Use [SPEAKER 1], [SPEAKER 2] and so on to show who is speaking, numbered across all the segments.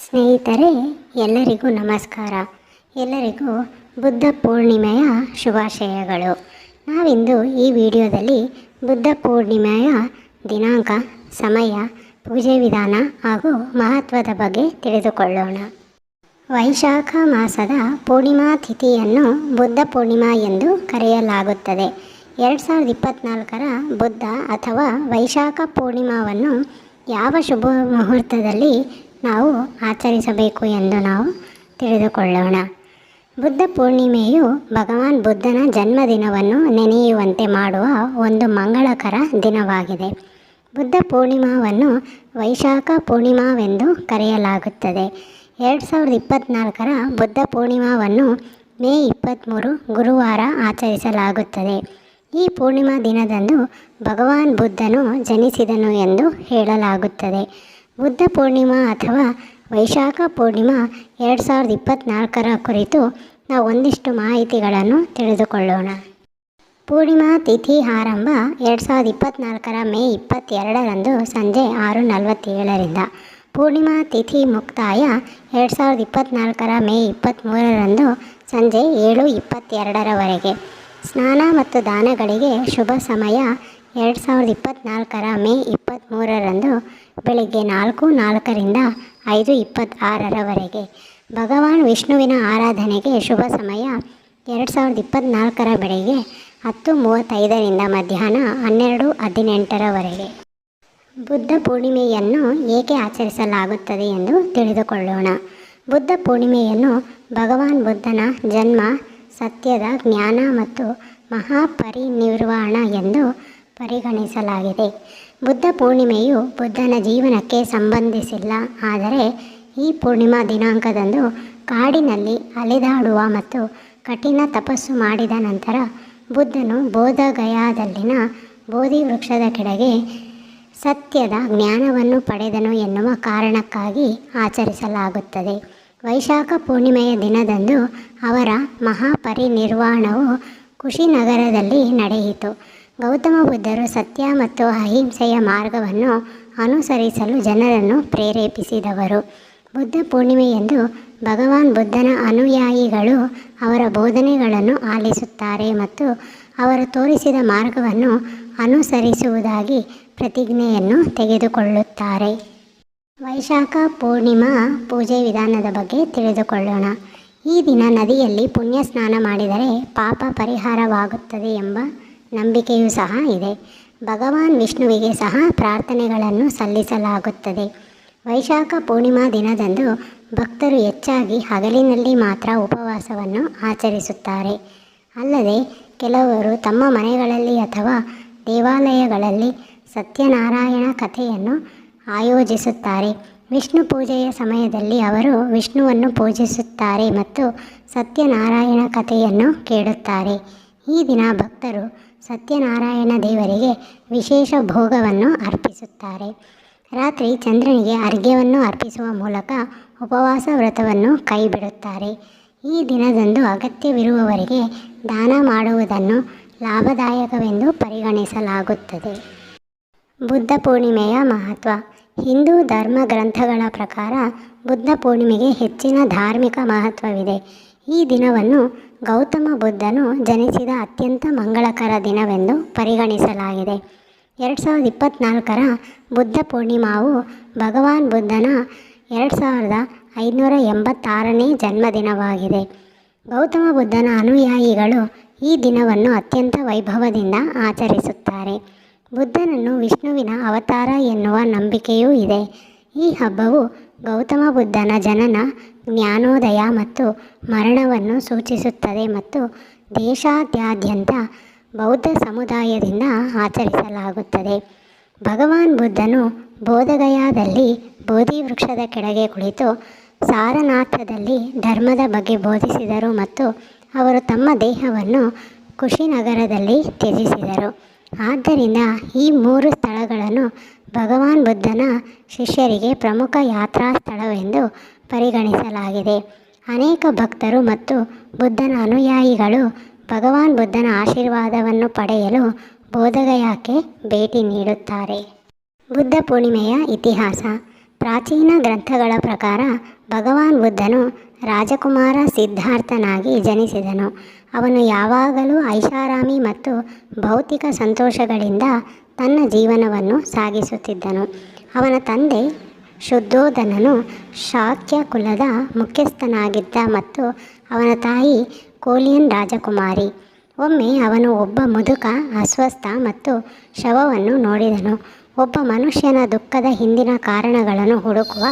[SPEAKER 1] ಸ್ನೇಹಿತರೆ, ಎಲ್ಲರಿಗೂ ನಮಸ್ಕಾರ. ಎಲ್ಲರಿಗೂ ಬುದ್ಧ ಪೂರ್ಣಿಮೆಯ ಶುಭಾಶಯಗಳು. ನಾವಿಂದು ಈ ವಿಡಿಯೋದಲ್ಲಿ ಬುದ್ಧ ಪೂರ್ಣಿಮೆಯ ದಿನಾಂಕ, ಸಮಯ, ಪೂಜೆ ವಿಧಾನ ಹಾಗೂ ಮಹತ್ವದ ಬಗ್ಗೆ ತಿಳಿದುಕೊಳ್ಳೋಣ. ವೈಶಾಖ ಮಾಸದ ಪೂರ್ಣಿಮಾ ತಿಥಿಯನ್ನು ಬುದ್ಧ ಪೂರ್ಣಿಮಾ ಎಂದು ಕರೆಯಲಾಗುತ್ತದೆ. ಎರಡು ಸಾವಿರದ ಇಪ್ಪತ್ತ್ನಾಲ್ಕರ ಬುದ್ಧ ಅಥವಾ ವೈಶಾಖ ಪೂರ್ಣಿಮಾವನ್ನು ಯಾವ ಶುಭ ಮುಹೂರ್ತದಲ್ಲಿ ನಾವು ಆಚರಿಸಬೇಕು ಎಂದು ನಾವು ತಿಳಿದುಕೊಳ್ಳೋಣ. ಬುದ್ಧ ಪೂರ್ಣಿಮೆಯು ಭಗವಾನ್ ಬುದ್ಧನ ಜನ್ಮದಿನವನ್ನು ನೆನೆಯುವಂತೆ ಮಾಡುವ ಒಂದು ಮಂಗಳಕರ ದಿನವಾಗಿದೆ. ಬುದ್ಧ ಪೂರ್ಣಿಮಾವನ್ನು ವೈಶಾಖ ಪೂರ್ಣಿಮಾವೆಂದು ಕರೆಯಲಾಗುತ್ತದೆ. ಎರಡು ಸಾವಿರದ ಇಪ್ಪತ್ತ್ನಾಲ್ಕರ ಬುದ್ಧ ಪೂರ್ಣಿಮಾವನ್ನು ಮೇ ಇಪ್ಪತ್ತ್ಮೂರು ಗುರುವಾರ ಆಚರಿಸಲಾಗುತ್ತದೆ. ಈ ಪೂರ್ಣಿಮಾ ದಿನದಂದು ಭಗವಾನ್ ಬುದ್ಧನು ಜನಿಸಿದನು ಎಂದು ಹೇಳಲಾಗುತ್ತದೆ. ಬುದ್ಧ ಪೂರ್ಣಿಮಾ ಅಥವಾ ವೈಶಾಖ ಪೂರ್ಣಿಮಾ ಎರಡು ಸಾವಿರದ ಇಪ್ಪತ್ತ್ನಾಲ್ಕರ ಕುರಿತು ನಾವು ಒಂದಿಷ್ಟು ಮಾಹಿತಿಗಳನ್ನು ತಿಳಿದುಕೊಳ್ಳೋಣ. ಪೂರ್ಣಿಮಾ ತಿಥಿ ಆರಂಭ ಎರಡು ಸಾವಿರದ ಇಪ್ಪತ್ತ್ನಾಲ್ಕರ ಮೇ ಇಪ್ಪತ್ತೆರಡರಂದು ಸಂಜೆ ಆರು ನಲವತ್ತೇಳರಿಂದ ಪೂರ್ಣಿಮಾ ತಿಥಿ ಮುಕ್ತಾಯ ಎರಡು ಸಾವಿರದ ಇಪ್ಪತ್ತ್ನಾಲ್ಕರ ಮೇ ಇಪ್ಪತ್ತ್ಮೂರರಂದು ಸಂಜೆ ಏಳು ಇಪ್ಪತ್ತೆರಡರವರೆಗೆ. ಸ್ನಾನ ಮತ್ತು ದಾನಗಳಿಗೆ ಶುಭ ಸಮಯ ಎರಡು ಸಾವಿರದ ಇಪ್ಪತ್ತ್ನಾಲ್ಕರ ಮೇ ಇಪ್ಪತ್ತ್ಮೂರರಂದು ಬೆಳಗ್ಗೆ ನಾಲ್ಕು, ನಾಲ್ಕರಿಂದ ಐದು, ಇಪ್ಪತ್ತಾರರವರೆಗೆ ಭಗವಾನ್ ವಿಷ್ಣುವಿನ ಆರಾಧನೆಗೆ ಶುಭ ಸಮಯ. ಎರಡು ಸಾವಿರದ ಇಪ್ಪತ್ತ್ನಾಲ್ಕರ ಬೆಳಗ್ಗೆ ಹತ್ತು ಮೂವತ್ತೈದರಿಂದ ಮಧ್ಯಾಹ್ನ ಹನ್ನೆರಡು, ಹದಿನೆಂಟರವರೆಗೆ ಬುದ್ಧ ಪೂರ್ಣಿಮೆಯನ್ನು ಏಕೆ ಆಚರಿಸಲಾಗುತ್ತದೆ ಎಂದು ತಿಳಿದುಕೊಳ್ಳೋಣ. ಬುದ್ಧ ಪೂರ್ಣಿಮೆಯನ್ನು ಭಗವಾನ್ ಬುದ್ಧನ ಜನ್ಮ, ಸತ್ಯದ ಜ್ಞಾನ ಮತ್ತು ಮಹಾಪರಿನಿರ್ವಾಣ ಎಂದು ಪರಿಗಣಿಸಲಾಗಿದೆ. ಬುದ್ಧ ಪೂರ್ಣಿಮೆಯು ಬುದ್ಧನ ಜೀವನಕ್ಕೆ ಸಂಬಂಧಿಸಿಲ್ಲ. ಆದರೆ ಈ ಪೂರ್ಣಿಮಾ ದಿನಾಂಕದಂದು ಕಾಡಿನಲ್ಲಿ ಅಲೆದಾಡುವ ಮತ್ತು ಕಠಿಣ ತಪಸ್ಸು ಮಾಡಿದ ನಂತರ ಬುದ್ಧನು ಬೋಧಗಯಾದಲ್ಲಿನ ಬೋಧಿ ವೃಕ್ಷದ ಕೆಳಗೆ ಸತ್ಯದ ಜ್ಞಾನವನ್ನು ಪಡೆದನು ಎನ್ನುವ ಕಾರಣಕ್ಕಾಗಿ ಆಚರಿಸಲಾಗುತ್ತದೆ. ವೈಶಾಖ ಪೂರ್ಣಿಮೆಯ ದಿನದಂದು ಅವರ ಮಹಾಪರಿನಿರ್ವಾಣವು ಕುಶಿನಗರದಲ್ಲಿ ನಡೆಯಿತು. ಗೌತಮ ಬುದ್ಧರು ಸತ್ಯ ಮತ್ತು ಅಹಿಂಸೆಯ ಮಾರ್ಗವನ್ನು ಅನುಸರಿಸಲು ಜನರನ್ನು ಪ್ರೇರೇಪಿಸಿದವರು. ಬುದ್ಧ ಪೂರ್ಣಿಮೆಯಂದು ಭಗವಾನ್ ಬುದ್ಧನ ಅನುಯಾಯಿಗಳು ಅವರ ಬೋಧನೆಗಳನ್ನು ಆಲಿಸುತ್ತಾರೆ ಮತ್ತು ಅವರು ತೋರಿಸಿದ ಮಾರ್ಗವನ್ನು ಅನುಸರಿಸುವುದಾಗಿ ಪ್ರತಿಜ್ಞೆಯನ್ನು ತೆಗೆದುಕೊಳ್ಳುತ್ತಾರೆ. ವೈಶಾಖ ಪೂರ್ಣಿಮಾ ಪೂಜೆ ವಿಧಾನದ ಬಗ್ಗೆ ತಿಳಿದುಕೊಳ್ಳೋಣ. ಈ ದಿನ ನದಿಯಲ್ಲಿ ಪುಣ್ಯ ಸ್ನಾನ ಮಾಡಿದರೆ ಪಾಪ ಪರಿಹಾರವಾಗುತ್ತದೆ ಎಂಬ ನಂಬಿಕೆಯೂ ಸಹ ಇದೆ. ಭಗವಾನ್ ವಿಷ್ಣುವಿಗೆ ಸಹ ಪ್ರಾರ್ಥನೆಗಳನ್ನು ಸಲ್ಲಿಸಲಾಗುತ್ತದೆ. ವೈಶಾಖ ಪೂರ್ಣಿಮಾ ದಿನದಂದು ಭಕ್ತರು ಹೆಚ್ಚಾಗಿ ಹಗಲಿನಲ್ಲಿ ಮಾತ್ರ ಉಪವಾಸವನ್ನು ಆಚರಿಸುತ್ತಾರೆ. ಅಲ್ಲದೆ ಕೆಲವರು ತಮ್ಮ ಮನೆಗಳಲ್ಲಿ ಅಥವಾ ದೇವಾಲಯಗಳಲ್ಲಿ ಸತ್ಯನಾರಾಯಣ ಕಥೆಯನ್ನು ಆಯೋಜಿಸುತ್ತಾರೆ. ವಿಷ್ಣು ಪೂಜೆಯ ಸಮಯದಲ್ಲಿ ಅವರು ವಿಷ್ಣುವನ್ನು ಪೂಜಿಸುತ್ತಾರೆ ಮತ್ತು ಸತ್ಯನಾರಾಯಣ ಕಥೆಯನ್ನು ಕೇಳುತ್ತಾರೆ. ಈ ದಿನ ಭಕ್ತರು ಸತ್ಯನಾರಾಯಣ ದೇವರಿಗೆ ವಿಶೇಷ ಭೋಗವನ್ನು ಅರ್ಪಿಸುತ್ತಾರೆ. ರಾತ್ರಿ ಚಂದ್ರನಿಗೆ ಅರ್ಘ್ಯವನ್ನು ಅರ್ಪಿಸುವ ಮೂಲಕ ಉಪವಾಸ ವ್ರತವನ್ನು ಕೈಬಿಡುತ್ತಾರೆ. ಈ ದಿನದಂದು ಅಗತ್ಯವಿರುವವರಿಗೆ ದಾನ ಮಾಡುವುದನ್ನು ಲಾಭದಾಯಕವೆಂದು ಪರಿಗಣಿಸಲಾಗುತ್ತದೆ. ಬುದ್ಧ ಪೂರ್ಣಿಮೆಯ ಮಹತ್ವ. ಹಿಂದೂ ಧರ್ಮ ಗ್ರಂಥಗಳ ಪ್ರಕಾರ ಬುದ್ಧ ಪೂರ್ಣಿಮೆಗೆ ಹೆಚ್ಚಿನ ಧಾರ್ಮಿಕ ಮಹತ್ವವಿದೆ. ಈ ದಿನವನ್ನು ಗೌತಮ ಬುದ್ಧನು ಜನಿಸಿದ ಅತ್ಯಂತ ಮಂಗಳಕರ ದಿನವೆಂದು ಪರಿಗಣಿಸಲಾಗಿದೆ. ಎರಡು ಸಾವಿರದ ಇಪ್ಪತ್ತ್ನಾಲ್ಕರ ಬುದ್ಧ ಪೂರ್ಣಿಮಾವು ಭಗವಾನ್ ಬುದ್ಧನ ಎರಡು ಸಾವಿರದ ಐದುನೂರ ಎಂಬತ್ತಾರನೇ ಜನ್ಮದಿನವಾಗಿದೆ. ಗೌತಮ ಬುದ್ಧನ ಅನುಯಾಯಿಗಳು ಈ ದಿನವನ್ನು ಅತ್ಯಂತ ವೈಭವದಿಂದ ಆಚರಿಸುತ್ತಾರೆ. ಬುದ್ಧನನ್ನು ವಿಷ್ಣುವಿನ ಅವತಾರ ಎನ್ನುವ ನಂಬಿಕೆಯೂ ಇದೆ. ಈ ಹಬ್ಬವು ಗೌತಮ ಬುದ್ಧನ ಜನನ ಜ್ಞಾನೋದಯ ಮತ್ತು ಮರಣವನ್ನು ಸೂಚಿಸುತ್ತದೆ ಮತ್ತು ದೇಶಾದ್ಯಾದ್ಯಂತ ಬೌದ್ಧ ಸಮುದಾಯದಿಂದ ಆಚರಿಸಲಾಗುತ್ತದೆ. ಭಗವಾನ್ ಬುದ್ಧನು ಬೋಧಗಯಾದಲ್ಲಿ ಬೋಧಿ ವೃಕ್ಷದ ಕೆಳಗೆ ಕುಳಿತು ಸಾರನಾಥದಲ್ಲಿ ಧರ್ಮದ ಬಗ್ಗೆ ಬೋಧಿಸಿದರು ಮತ್ತು ಅವರು ತಮ್ಮ ದೇಹವನ್ನು ಕುಶಿನಗರದಲ್ಲಿ ತ್ಯಜಿಸಿದರು. ಆದ್ದರಿಂದ ಈ ಮೂರು ಸ್ಥಳಗಳನ್ನು ಭಗವಾನ್ ಬುದ್ಧನ ಶಿಷ್ಯರಿಗೆ ಪ್ರಮುಖ ಯಾತ್ರಾ ಸ್ಥಳವೆಂದು ಪರಿಗಣಿಸಲಾಗಿದೆ. ಅನೇಕ ಭಕ್ತರು ಮತ್ತು ಬುದ್ಧನ ಅನುಯಾಯಿಗಳು ಭಗವಾನ್ ಬುದ್ಧನ ಆಶೀರ್ವಾದವನ್ನು ಪಡೆಯಲು ಬೋಧಗಯಾಕ್ಕೆ ಭೇಟಿ ನೀಡುತ್ತಾರೆ. ಬುದ್ಧ ಪೂರ್ಣಿಮೆಯ ಇತಿಹಾಸ. ಪ್ರಾಚೀನ ಗ್ರಂಥಗಳ ಪ್ರಕಾರ ಭಗವಾನ್ ಬುದ್ಧನು ರಾಜಕುಮಾರ ಸಿದ್ಧಾರ್ಥನಾಗಿ ಜನಿಸಿದನು. ಅವನು ಯಾವಾಗಲೂ ಐಷಾರಾಮಿ ಮತ್ತು ಭೌತಿಕ ಸಂತೋಷಗಳಿಂದ ತನ್ನ ಜೀವನವನ್ನು ಸಾಗಿಸುತ್ತಿದ್ದನು. ಅವನ ತಂದೆ ಶುದ್ಧೋಧನನು ಶಾಕ್ಯ ಕುಲದ ಮುಖ್ಯಸ್ಥನಾಗಿದ್ದ ಮತ್ತು ಅವನ ತಾಯಿ ಕೋಲಿಯನ್ ರಾಜಕುಮಾರಿ. ಒಮ್ಮೆ ಅವನು ಒಬ್ಬ ಮುದುಕ, ಅಸ್ವಸ್ಥ ಮತ್ತು ಶವವನ್ನು ನೋಡಿದನು. ಒಬ್ಬ ಮನುಷ್ಯನ ದುಃಖದ ಹಿಂದಿನ ಕಾರಣಗಳನ್ನು ಹುಡುಕುವ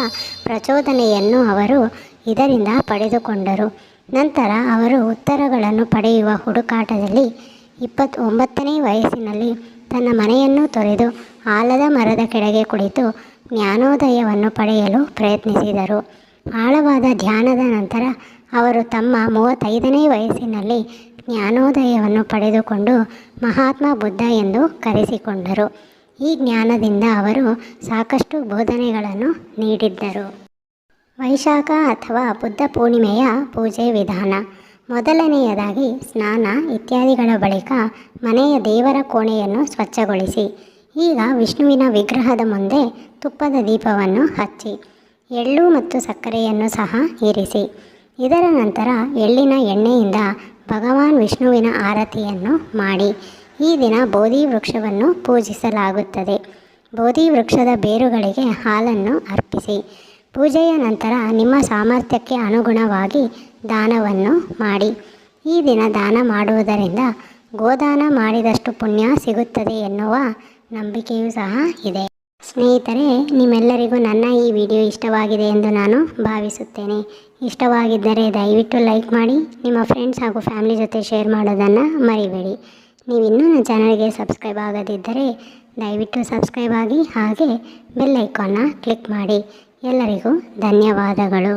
[SPEAKER 1] ಪ್ರಚೋದನೆಯನ್ನು ಅವರು ಇದರಿಂದ ಪಡೆದುಕೊಂಡರು. ನಂತರ ಅವರು ಉತ್ತರಗಳನ್ನು ಪಡೆಯುವ ಹುಡುಕಾಟದಲ್ಲಿ ಇಪ್ಪತ್ತು ಒಂಬತ್ತನೇ ವಯಸ್ಸಿನಲ್ಲಿ ತನ್ನ ಮನೆಯನ್ನು ತೊರೆದು ಆಲದ ಮರದ ಕೆಳಗೆ ಕುಳಿತು ಜ್ಞಾನೋದಯವನ್ನು ಪಡೆಯಲು ಪ್ರಯತ್ನಿಸಿದರು. ಆಳವಾದ ಧ್ಯಾನದ ನಂತರ ಅವರು ತಮ್ಮ ಮೂವತ್ತೈದನೇ ವಯಸ್ಸಿನಲ್ಲಿ ಜ್ಞಾನೋದಯವನ್ನು ಪಡೆದುಕೊಂಡು ಮಹಾತ್ಮ ಬುದ್ಧ ಎಂದು ಕರೆಸಿಕೊಂಡರು. ಈ ಜ್ಞಾನದಿಂದ ಅವರು ಸಾಕಷ್ಟು ಬೋಧನೆಗಳನ್ನು ನೀಡಿದ್ದರು. ವೈಶಾಖ ಅಥವಾ ಬುದ್ಧ ಪೂರ್ಣಿಮೆಯ ಪೂಜೆ ವಿಧಾನ. ಮೊದಲನೆಯದಾಗಿ ಸ್ನಾನ ಇತ್ಯಾದಿಗಳ ಬಳಿಕ ಮನೆಯ ದೇವರ ಕೋಣೆಯನ್ನು ಸ್ವಚ್ಛಗೊಳಿಸಿ. ಈಗ ವಿಷ್ಣುವಿನ ವಿಗ್ರಹದ ಮುಂದೆ ತುಪ್ಪದ ದೀಪವನ್ನು ಹಚ್ಚಿ, ಎಳ್ಳು ಮತ್ತು ಸಕ್ಕರೆಯನ್ನು ಸಹ ಇರಿಸಿ. ಇದರ ನಂತರ ಎಳ್ಳಿನ ಎಣ್ಣೆಯಿಂದ ಭಗವಾನ್ ವಿಷ್ಣುವಿನ ಆರತಿಯನ್ನು ಮಾಡಿ, ಈ ದಿನ ಬೋಧಿ ವೃಕ್ಷವನ್ನು ಪೂಜಿಸಲಾಗುತ್ತದೆ. ಬೋಧಿ ವೃಕ್ಷದ ಬೇರುಗಳಿಗೆ ಹಾಲನ್ನು ಅರ್ಪಿಸಿ, ಪೂಜೆಯ ನಂತರ ನಿಮ್ಮ ಸಾಮರ್ಥ್ಯಕ್ಕೆ ಅನುಗುಣವಾಗಿ ದಾನವನ್ನು ಮಾಡಿ. ಈ ದಿನ ದಾನ ಮಾಡುವುದರಿಂದ ಗೋದಾನ ಮಾಡಿದಷ್ಟು ಪುಣ್ಯ ಸಿಗುತ್ತದೆ ಎನ್ನುವ ನಂಬಿಕೆಯೂ ಸಹ ಇದೆ. ಸ್ನೇಹಿತರೆ, ನಿಮ್ಮೆಲ್ಲರಿಗೂ ನನ್ನ ಈ ವಿಡಿಯೋ ಇಷ್ಟವಾಗಿದೆ ಎಂದು ನಾನು ಭಾವಿಸುತ್ತೇನೆ. ಇಷ್ಟವಾಗಿದ್ದರೆ ದಯವಿಟ್ಟು ಲೈಕ್ ಮಾಡಿ, ನಿಮ್ಮ ಫ್ರೆಂಡ್ಸ್ ಹಾಗೂ ಫ್ಯಾಮಿಲಿ ಜೊತೆ ಶೇರ್ ಮಾಡೋದನ್ನು ಮರಿಬೇಡಿ. ನೀವು ಇನ್ನೂ ನನ್ನ ಚಾನಲ್ಗೆ ಸಬ್ಸ್ಕ್ರೈಬ್ ಆಗದಿದ್ದರೆ ದಯವಿಟ್ಟು ಸಬ್ಸ್ಕ್ರೈಬ್ ಆಗಿ ಹಾಗೆ ಬೆಲ್ ಐಕಾನ್ನ ಕ್ಲಿಕ್ ಮಾಡಿ. ಎಲ್ಲರಿಗೂ ಧನ್ಯವಾದಗಳು.